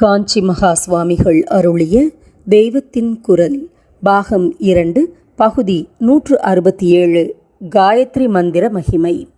காஞ்சி மகா சுவாமிகள் அருளிய தெய்வத்தின் குரல் பாகம் இரண்டு பகுதி நூற்று அறுபத்தி ஏழு காயத்ரி மந்திர மகிமை.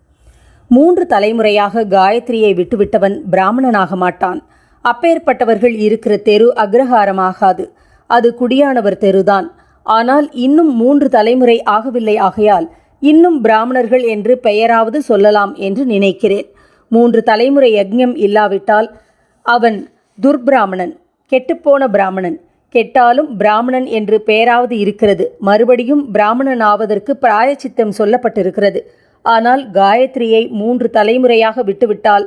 மூன்று தலைமுறையாக காயத்ரியை விட்டுவிட்டவன் பிராமணனாக மாட்டான். அப்பேற்பட்டவர்கள் இருக்கிற தெரு அக்ரஹாரமாகாது. அது குடியானவர் தெருதான். ஆனால் இன்னும் மூன்று தலைமுறை ஆகவில்லை ஆகையால் இன்னும் பிராமணர்கள் என்று பெயராவது சொல்லலாம் என்று நினைக்கிறேன். மூன்று தலைமுறை யஜ்ஞம் இல்லாவிட்டால் அவன் துர்பிராமணன் கெட்டுப்போன பிராமணன். கெட்டாலும் பிராமணன் என்று பெயராவது இருக்கிறது. மறுபடியும் பிராமணன் ஆவதற்கு பிராயச்சித்தம் சொல்லப்பட்டிருக்கிறது. ஆனால் காயத்ரியை மூன்று தலைமுறையாக விட்டுவிட்டால்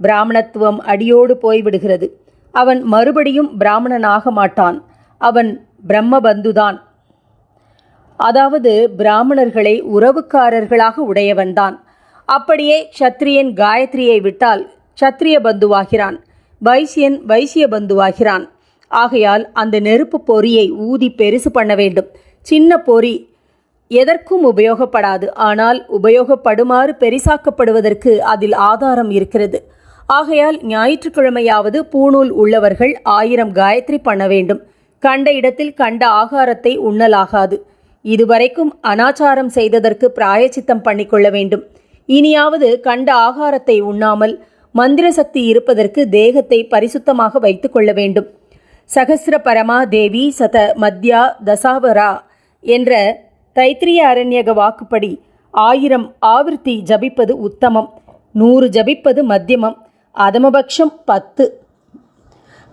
பிராமணத்துவம் அடியோடு போய்விடுகிறது. அவன் மறுபடியும் பிராமணனாக மாட்டான். அவன் பிரம்மபந்துதான். அதாவது பிராமணர்களை உறவுக்காரர்களாக உடையவன்தான். அப்படியே க்ஷத்ரியன் காயத்ரியை விட்டால் க்ஷத்ரிய பந்துவாகிறான் வைசியன் வைசிய பந்துவாகிறான் ஆகையால் அந்த நெருப்பு பொறியை ஊதி பெருசு பண்ண வேண்டும். சின்ன பொறி எதற்கும் உபயோகப்படாது. ஆனால் உபயோகப்படுமாறு பெரிசாக்கப்படுவதற்கு அதில் ஆதாரம் இருக்கிறது. ஆகையால் ஞாயிற்றுக்கிழமையாவது பூணூல் உள்ளவர்கள் ஆயிரம் காயத்ரி பண்ண வேண்டும். கண்ட இடத்தில் கண்ட ஆகாரத்தை உண்ணலாகாது. இதுவரைக்கும் அனாச்சாரம் செய்ததற்கு பிராயச்சித்தம் பண்ணிக்கொள்ள வேண்டும். இனியாவது கண்ட ஆகாரத்தை உண்ணாமல் மந்திர சக்தி இருப்பதற்கு தேகத்தை பரிசுத்தமாக வைத்து கொள்ள வேண்டும். சகசிர பரமா தேவி சத மத்யா தசாவரா என்ற தைத்திரிய அரண்யக வாக்குப்படி ஆயிரம் ஆவிர்த்தி ஜபிப்பது உத்தமம். நூறு ஜபிப்பது மத்தியமம். அதமபக்ஷம் பத்து.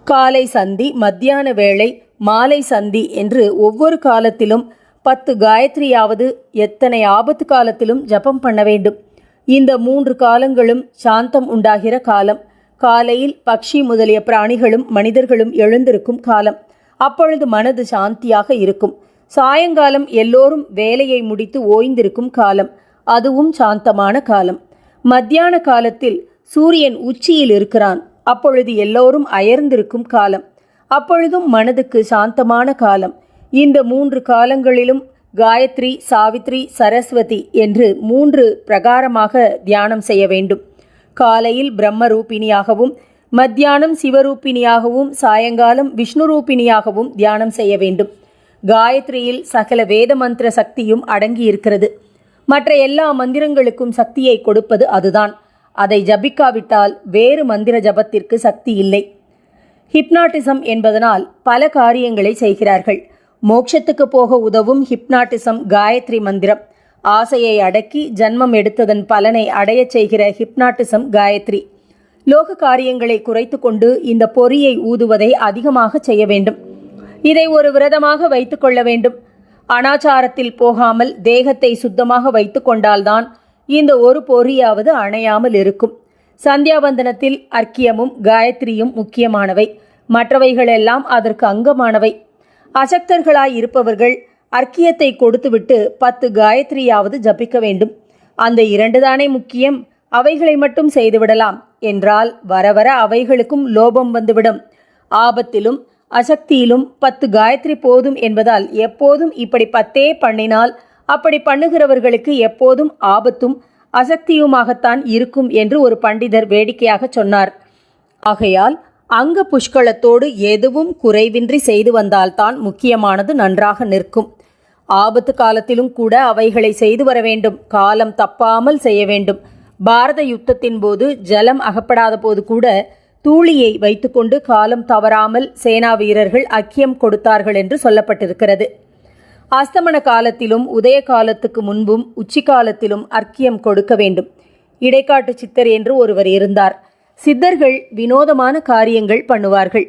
காலை சந்தி மத்தியான வேளை மாலை சந்தி என்று ஒவ்வொரு காலத்திலும் பத்து காயத்ரியாவது எத்தனை ஆபத்து காலத்திலும் ஜபம் பண்ண வேண்டும். இந்த மூன்று காலங்களும் சாந்தம் உண்டாகிற காலம். காலையில் பக்ஷி முதலிய பிராணிகளும் மனிதர்களும் எழுந்திருக்கும் காலம். அப்பொழுது மனது சாந்தியாக இருக்கும். சாயங்காலம் எல்லோரும் வேலையை முடித்து ஓய்ந்திருக்கும் காலம். அதுவும் சாந்தமான காலம். மத்தியான காலத்தில் சூரியன் உச்சியில் இருக்கிறான். அப்பொழுது எல்லோரும் அயர்ந்திருக்கும் காலம். அப்பொழுதும் மனதுக்கு சாந்தமான காலம். இந்த மூன்று காலங்களிலும் காயத்ரி சாவித்ரி சரஸ்வதி என்று மூன்று பிரகாரமாக தியானம் செய்ய வேண்டும். காலையில் பிரம்ம ரூபிணியாகவும் மத்தியானம் சிவரூபிணியாகவும் சாயங்காலம் விஷ்ணு ரூபிணியாகவும் தியானம் செய்ய வேண்டும். காயத்ரியில் சகல வேத மந்திர சக்தியும் அடங்கியிருக்கிறது. மற்ற எல்லா மந்திரங்களுக்கும் சக்தியை கொடுப்பது அதுதான். அதை ஜபிக்காவிட்டால் வேறு மந்திர ஜபத்திற்கு சக்தி இல்லை. ஹிப்னாட்டிசம் என்பதனால் பல காரியங்களை செய்கிறார்கள். மோட்சத்துக்கு போக உதவும் ஹிப்னாட்டிசம் காயத்ரி மந்திரம். ஆசையை அடக்கி ஜன்மம் எடுத்ததன் பலனை அடையச் செய்கிற ஹிப்னாட்டிசம் காயத்ரி. லோக காரியங்களை குறைத்து கொண்டு இந்த பொறியை ஊதுவதை அதிகமாக செய்ய வேண்டும். இதை ஒரு விரதமாக வைத்து கொள்ள வேண்டும். அனாச்சாரத்தில் போகாமல் தேகத்தை சுத்தமாக வைத்து கொண்டால்தான் இந்த ஒரு பொறியாவது அணையாமல் இருக்கும். சந்தியாவந்தனத்தில் அர்க்கியமும் காயத்ரியும் முக்கியமானவை. மற்றவைகளெல்லாம் அதற்கு அங்கமானவை. அசக்தர்களாய் இருப்பவர்கள் அர்க்கியத்தை கொடுத்துவிட்டு பத்து காயத்ரியாவது ஜபிக்க வேண்டும். அந்த இரண்டு தானே முக்கியம். அவைகளை மட்டும் செய்துவிடலாம். என்றால் வர வர அவைகளுக்கும் லோபம் வந்துவிடும். ஆபத்திலும் அசக்தியிலும் பத்து காயத்ரி போதும் என்பதால் எப்போதும் இப்படி பத்தே பண்ணினால் அப்படி பண்ணுகிறவர்களுக்கு எப்போதும் ஆபத்தும் அசக்தியுமாகத்தான் இருக்கும் என்று ஒரு பண்டிதர் வேடிக்கையாக சொன்னார். ஆகையால் அங்க புஷ்கலத்தோடு எதுவும் குறைவின்றி செய்து வந்தால்தான் முக்கியமானது நன்றாக நிற்கும். ஆபத்து காலத்திலும் கூட அவைகளை செய்து வர வேண்டும். காலம் தப்பாமல் செய்ய வேண்டும். பாரத யுத்தத்தின் போது ஜலம் அகப்படாத போது கூட தூளியை வைத்துக்கொண்டு காலம் தவறாமல் சேனா வீரர்கள் அக்கியம் கொடுத்தார்கள் என்று சொல்லப்பட்டிருக்கிறது. அஸ்தமன காலத்திலும் உதய காலத்துக்கு முன்பும் உச்சி காலத்திலும் அர்க்கியம் கொடுக்க வேண்டும். இடைக்காட்டு சித்தர் என்று ஒருவர் இருந்தார். சித்தர்கள் வினோதமான காரியங்கள் பண்ணுவார்கள்.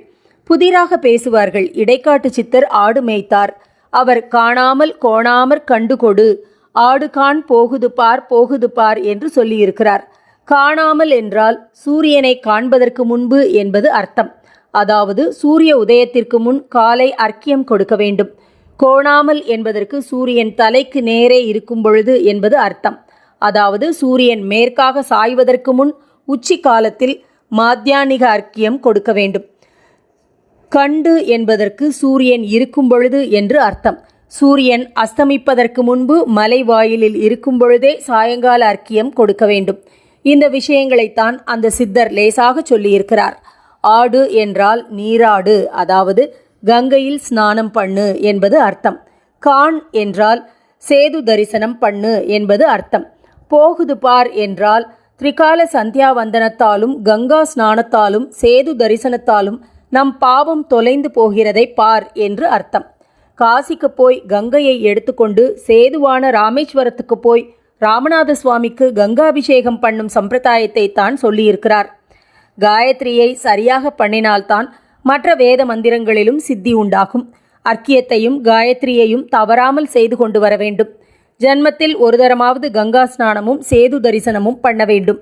புதிராக பேசுவார்கள். இடைக்காட்டு சித்தர் ஆடு மேய்த்தார். அவர் காணாமல் கோணாமற் கண்டு கொடு ஆடு காண் போகுது பார் போகுது பார் என்று சொல்லியிருக்கிறார். காணாமல் என்றால் சூரியனை காண்பதற்கு முன்பு என்பது அர்த்தம். அதாவது சூரிய உதயத்திற்கு முன் காலை அர்க்கியம் கொடுக்க வேண்டும். கோணாமல் என்பதற்கு சூரியன் தலைக்கு நேரே இருக்கும் பொழுது என்பது அர்த்தம். அதாவது சூரியன் மேற்காக சாய்வதற்கு முன் உச்சி காலத்தில் மாத்தியானிக அர்க்கியம் கொடுக்க வேண்டும். கண்டு என்பதற்கு சூரியன் இருக்கும் பொழுது என்று அர்த்தம். சூரியன் அஸ்தமிப்பதற்கு முன்பு மலை வாயிலில் இருக்கும் பொழுதே சாயங்கால அர்க்கியம் கொடுக்க வேண்டும். இந்த விஷயங்களைத்தான் அந்த சித்தர் லேசாக சொல்லியிருக்கிறார். ஆடு என்றால் நீராடு அதாவது கங்கையில் ஸ்நானம் பண்ணு என்பது அர்த்தம். கான் என்றால் சேது தரிசனம் பண்ணு என்பது அர்த்தம். போகுது பார் என்றால் திரிகால சந்தியாவந்தனத்தாலும் கங்கா ஸ்நானத்தாலும் சேது தரிசனத்தாலும் நம் பாவம் தொலைந்து போகிறதை பார் என்று அர்த்தம். காசிக்கு போய் கங்கையை எடுத்துக்கொண்டு சேதுவான ராமேஸ்வரத்துக்கு போய் ராமநாத சுவாமிக்கு கங்காபிஷேகம் பண்ணும் சம்பிரதாயத்தை தான் சொல்லியிருக்கிறார். காயத்ரியை சரியாக பண்ணினால்தான் மற்ற வேத மந்திரங்களிலும் சித்தி உண்டாகும். அர்க்கியத்தையும் காயத்ரியையும் தவறாமல் செய்து கொண்டு வர வேண்டும். ஜன்மத்தில் ஒரு தரமாவது கங்கா ஸ்நானமும் சேது தரிசனமும் பண்ண வேண்டும்.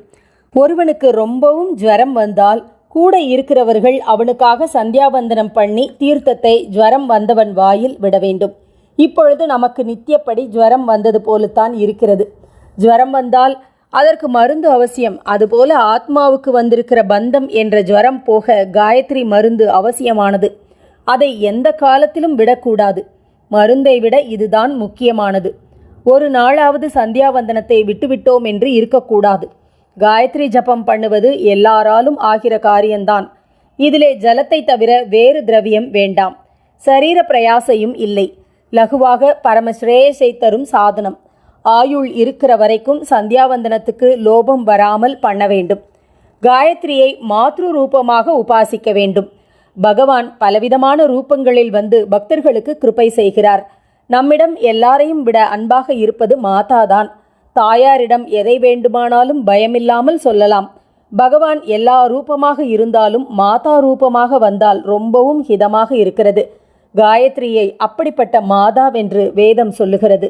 ஒருவனுக்கு ரொம்பவும் ஜுவரம் வந்தால் கூட இருக்கிறவர்கள் அவனுக்காக சந்தியாவந்தனம் பண்ணி தீர்த்தத்தை ஜுவரம் வந்தவன் வாயில் விட வேண்டும். இப்பொழுது நமக்கு நித்தியப்படி ஜுவரம் வந்தது போலத்தான் இருக்கிறது. ஜுவரம் வந்தால் அதற்கு மருந்து அவசியம். அதுபோல ஆத்மாவுக்கு வந்திருக்கிற பந்தம் என்ற ஜுவரம் போக காயத்ரி மருந்து அவசியமானது. அதை எந்த காலத்திலும் விடக்கூடாது. மருந்தை விட இதுதான் முக்கியமானது. ஒரு நாளாவது சந்தியாவந்தனத்தை விட்டுவிட்டோம் என்று இருக்கக்கூடாது. காயத்ரி ஜபம் பண்ணுவது எல்லாராலும் ஆகிற காரியம்தான். இதிலே ஜலத்தை தவிர வேறு திரவியம் வேண்டாம். சரீர பிரயாசையும் இல்லை. லகுவாக பரமஸ்ரேயசை தரும் சாதனம். ஆயுள் இருக்கிற வரைக்கும் சந்தியாவந்தனத்துக்கு லோபம் வராமல் பண்ண வேண்டும். காயத்ரியை மாத்ரு ரூபமாக உபாசிக்க வேண்டும். பகவான் பலவிதமான ரூபங்களில் வந்து பக்தர்களுக்கு கிருப்பை செய்கிறார். நம்மிடம் எல்லாரையும் விட அன்பாக இருப்பது மாதாதான். தாயாரிடம் எதை வேண்டுமானாலும் பயமில்லாமல் சொல்லலாம். பகவான் எல்லா ரூபமாக இருந்தாலும் மாதா ரூபமாக வந்தால் ரொம்பவும் ஹிதமாக இருக்கிறது. காயத்ரியை அப்படிப்பட்ட மாதாவென்று வேதம் சொல்லுகிறது.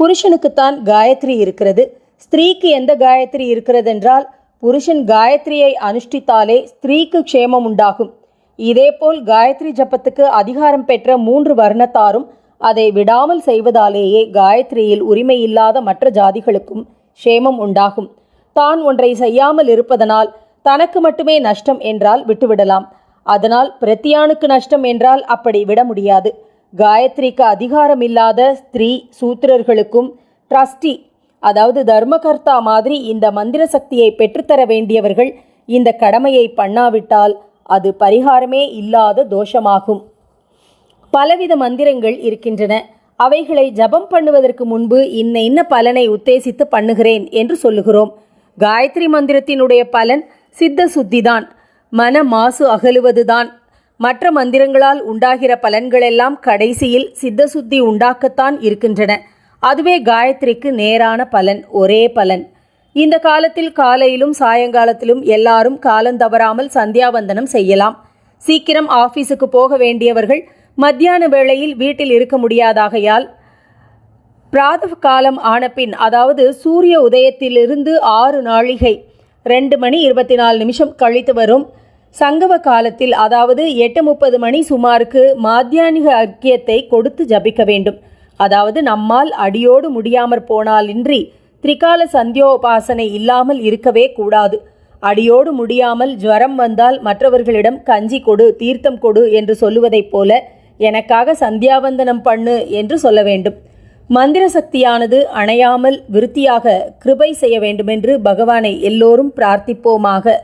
புருஷனுக்குத்தான் காயத்ரி இருக்கிறது. ஸ்திரீக்கு எந்த காயத்ரி இருக்கிறதென்றால் புருஷன் காயத்ரியை அனுஷ்டித்தாலே ஸ்திரீக்கு க்ஷேமம் உண்டாகும். இதேபோல் காயத்ரி ஜபத்துக்கு அதிகாரம் பெற்ற மூன்று வர்ணத்தாரும் அதை விடாமல் செய்வதாலேயே காயத்ரியில் உரிமையில்லாத மற்ற ஜாதிகளுக்கும் க்ஷேமம் உண்டாகும். தான் ஒன்றை செய்யாமல் இருப்பதனால் தனக்கு மட்டுமே நஷ்டம் என்றால் விட்டுவிடலாம். அதனால் பிரத்தியானுக்கு நஷ்டம் என்றால் அப்படி விட முடியாது. காயத்ரிக்கு அதிகாரமில்லாத ஸ்திரீ சூத்திரர்களுக்கும் ட்ரஸ்டி அதாவது தர்மகர்த்தா மாதிரி இந்த மந்திர சக்தியை பெற்றுத்தர வேண்டியவர்கள் இந்த கடமையை பண்ணாவிட்டால் அது பரிகாரமே இல்லாத தோஷமாகும். பலவித மந்திரங்கள் இருக்கின்றன. அவைகளை ஜபம் பண்ணுவதற்கு முன்பு இன்ன இன்ன பலனை உத்தேசித்து பண்ணுகிறேன் என்று சொல்லுகிறோம். காயத்ரி மந்திரத்தினுடைய பலன் சித்த சுத்திதான். மன மாசு அகலுவதுதான். மற்ற மந்திரங்களால் உண்டாகிற பலன்களெல்லாம் கடைசியில் சித்த சுத்தி உண்டாக்கத்தான் இருக்கின்றன. அதுவே காயத்ரிக்கு நேரான பலன் ஒரே பலன். இந்த காலத்தில் காலையிலும் சாயங்காலத்திலும் எல்லாரும் காலந்தவறாமல் சந்தியாவந்தனம் செய்யலாம். சீக்கிரம் ஆஃபீஸுக்கு போக வேண்டியவர்கள் மத்தியான வேளையில் வீட்டில் இருக்க முடியாதாகையால் பிராத காலம் ஆனபின் அதாவது சூரிய உதயத்திலிருந்து ஆறு நாழிகை ரெண்டு மணி இருபத்தி நாலு நிமிஷம் கழித்து வரும் சங்கவ காலத்தில் அதாவது எட்டு முப்பது மணி சுமாருக்கு மாத்தியானிக அக்கியத்தை கொடுத்து ஜபிக்க வேண்டும். அதாவது நம்மால் அடியோடு முடியாமற் போனாலின்றி திரிகால சந்தியோபாசனை இல்லாமல் இருக்கவே கூடாது. அடியோடு முடியாமல் ஜுவரம் வந்தால் மற்றவர்களிடம் கஞ்சி கொடு தீர்த்தம் கொடு என்று சொல்லுவதைப் போல எனக்காக சந்தியாவந்தனம் பண்ணு என்று சொல்ல வேண்டும். மந்திர சக்தியானது அணையாமல் விருத்தியாக கிருபை செய்ய வேண்டுமென்று பகவானை எல்லோரும் பிரார்த்திப்போமாக.